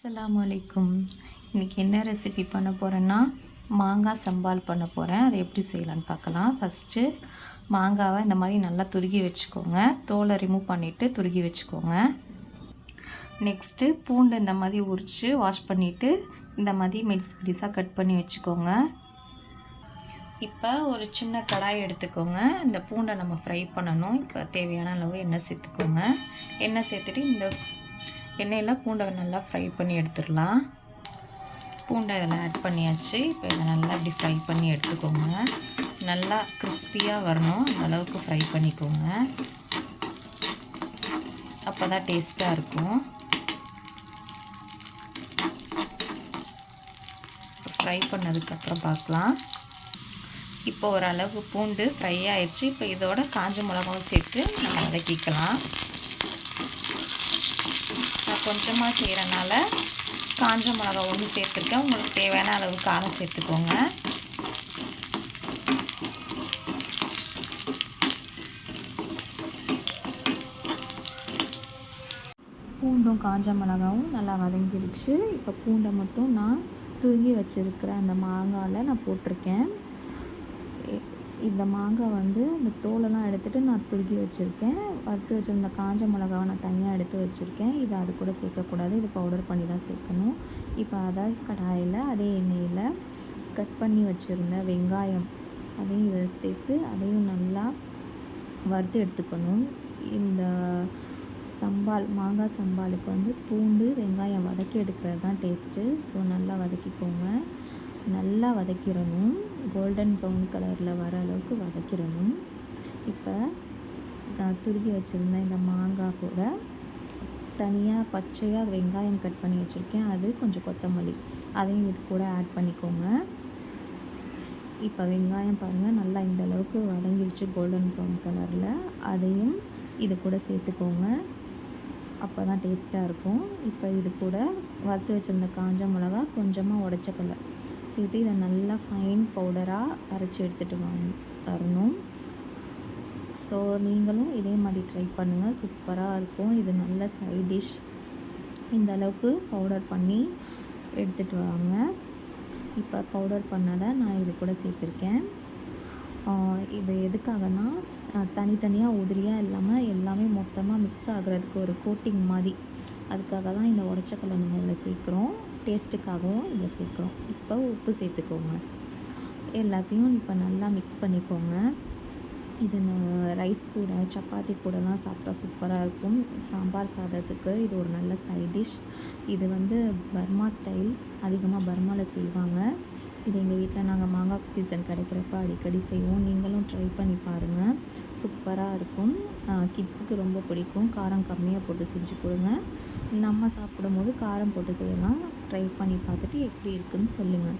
அஸ்லாம் வலைக்கும் இன்றைக்கி என்ன ரெசிபி பண்ண போகிறேன்னா மாங்காய் சம்பால் பண்ண போகிறேன் அதை எப்படி செய்யலான்னு பார்க்கலாம். ஃபஸ்ட்டு மாங்காவை இந்த மாதிரி நல்லா துருகி வச்சுக்கோங்க. தோலை ரிமூவ் பண்ணிவிட்டு துருகி வச்சுக்கோங்க. நெக்ஸ்ட்டு பூண்டு இந்த மாதிரி உரித்து வாஷ் பண்ணிவிட்டு இந்த மாதிரி மெடிஸ் மெடிஸாக கட் பண்ணி வச்சுக்கோங்க. இப்போ ஒரு சின்ன கடாய் எடுத்துக்கோங்க. இந்த பூண்டை நம்ம ஃப்ரை பண்ணணும். இப்போ தேவையான அளவு எண்ணெய் சேர்த்துக்கோங்க. எண்ணெய் சேர்த்துட்டு இந்த எண்ணெயில் பூண்டை நல்லா ஃப்ரை பண்ணி எடுத்துடலாம். பூண்டை இதில் ஆட் பண்ணியாச்சு. இப்போ இதை நல்லா இப்படி ஃப்ரை பண்ணி எடுத்துக்கோங்க. நல்லா கிறிஸ்பியாக வரணும். அந்தளவுக்கு ஃப்ரை பண்ணிக்கோங்க. அப்போ தான் டேஸ்ட்டாக இருக்கும் ஃப்ரை பண்ணதுக்கப்புறம் பார்க்கலாம். இப்போ ஓரளவு பூண்டு ஃப்ரை ஆயிடுச்சு. இப்போ இதோட காஞ்ச மிளகாவும் சேர்த்து நம்ம வதக்கிக்கலாம். நான் கொஞ்சமாக செய்கிறனால காஞ்ச மிளகா ஒன்று சேர்த்துருக்கேன். உங்களுக்கு தேவையான அளவு காரம் சேர்த்துக்கோங்க. பூண்டும் காஞ்ச மிளகாவும் நல்லா வதங்கிருச்சு. இப்போ பூண்டை மட்டும் நான் துருகி வச்சுருக்கிற அந்த மாங்காயில் நான் போட்டிருக்கேன். இந்த மாங்காய் வந்து இந்த தோலெல்லாம் எடுத்துகிட்டு நான் துருக்கி வச்சுருக்கேன். வறுத்து வச்சுருந்த காஞ்ச மிளகாவை நான் தனியாக எடுத்து வச்சுருக்கேன். இதை அது கூட சேர்க்கக்கூடாது. இது பவுடர் பண்ணி தான் சேர்க்கணும். இப்போ அதை கடாயில் அதே எண்ணெயில் கட் பண்ணி வச்சுருந்த வெங்காயம் அதையும் இதை சேர்த்து அதையும் நல்லா வறுத்து எடுத்துக்கணும். இந்த சம்பால் மாங்காய் சம்பாலுக்கு வந்து பூண்டு வெங்காயம் வதக்கி எடுக்கிறது தான் டேஸ்ட்டு ஸோ நல்லா வதக்கிக்கோங்க. நல்லா வதக்கிடணும். கோல்டன் ப்ரௌன் கலரில் வர அளவுக்கு வதக்கிடணும். இப்போ நான் துருகி வச்சுருந்தேன் இந்த மாங்காய் கூட தனியாக பச்சையாக வெங்காயம் கட் பண்ணி வச்சுருக்கேன். அது கொஞ்சம் கொத்தமல்லி. அதையும் இது கூட ஆட் பண்ணிக்கோங்க. இப்போ வெங்காயம் பாருங்கள் நல்லா இந்த அளவுக்கு வதங்கிடுச்சு கோல்டன் ப்ரௌன் கலரில் அதையும் இது கூட சேர்த்துக்கோங்க. அப்போ தான் டேஸ்ட்டாக இருக்கும். இப்போ இது கூட வறுத்து வச்சுருந்த காஞ்ச மிளகா கொஞ்சமாக உடச்ச சேர்த்து இதை நல்லா ஃபைன் பவுடராக அரைச்சி எடுத்துகிட்டு வாங்க வரணும் ஸோ நீங்களும் இதே மாதிரி ட்ரை பண்ணுங்கள் சூப்பராக இருக்கும். இது நல்ல சைட் டிஷ் இந்த அளவுக்கு பவுடர் பண்ணி எடுத்துகிட்டு வாங்க. இப்போ பவுடர் பண்ணதை நான் இது கூட சேர்த்துருக்கேன். இது எதுக்காகனா தனித்தனியாக உதிரியாக இல்லாமல் எல்லாமே மொத்தமாக மிக்ஸ் ஆகிறதுக்கு ஒரு கோட்டிங் மாதிரி. அதுக்காக தான் இந்த உடச்சக்கல்லை நம்ம இதில் சேர்க்குறோம். டேஸ்ட்டுக்காகவும் இதை சேர்க்குறோம். இப்போ உப்பு சேர்த்துக்கோங்க. எல்லாத்தையும் இப்போ நல்லா மிக்ஸ் பண்ணிக்கோங்க. இது ரைஸ் கூட சப்பாத்தி கூடலாம் சாப்பிட்டா சூப்பராக இருக்கும். சாம்பார் சாதத்துக்கு இது ஒரு நல்ல சைட் டிஷ் இது வந்து பர்மா ஸ்டைல் அதிகமாக பர்மாவில் செய்வாங்க. இது எங்கள் வீட்டில் நாங்கள் மாங்காய் சீசன் கிடைக்கிறப்ப அடிக்கடி செய்வோம். நீங்களும் ட்ரை பண்ணி பாருங்கள் சூப்பராக இருக்கும். கிட்ஸுக்கு ரொம்ப பிடிக்கும். காரம் கம்மியாக போட்டு செஞ்சு கொடுங்க. நம்ம சாப்பிடும் போது காரம் போட்டு செய்யலாம். ட்ரை பண்ணி பார்த்துட்டு எப்படி இருக்குதுன்னு சொல்லுங்கள்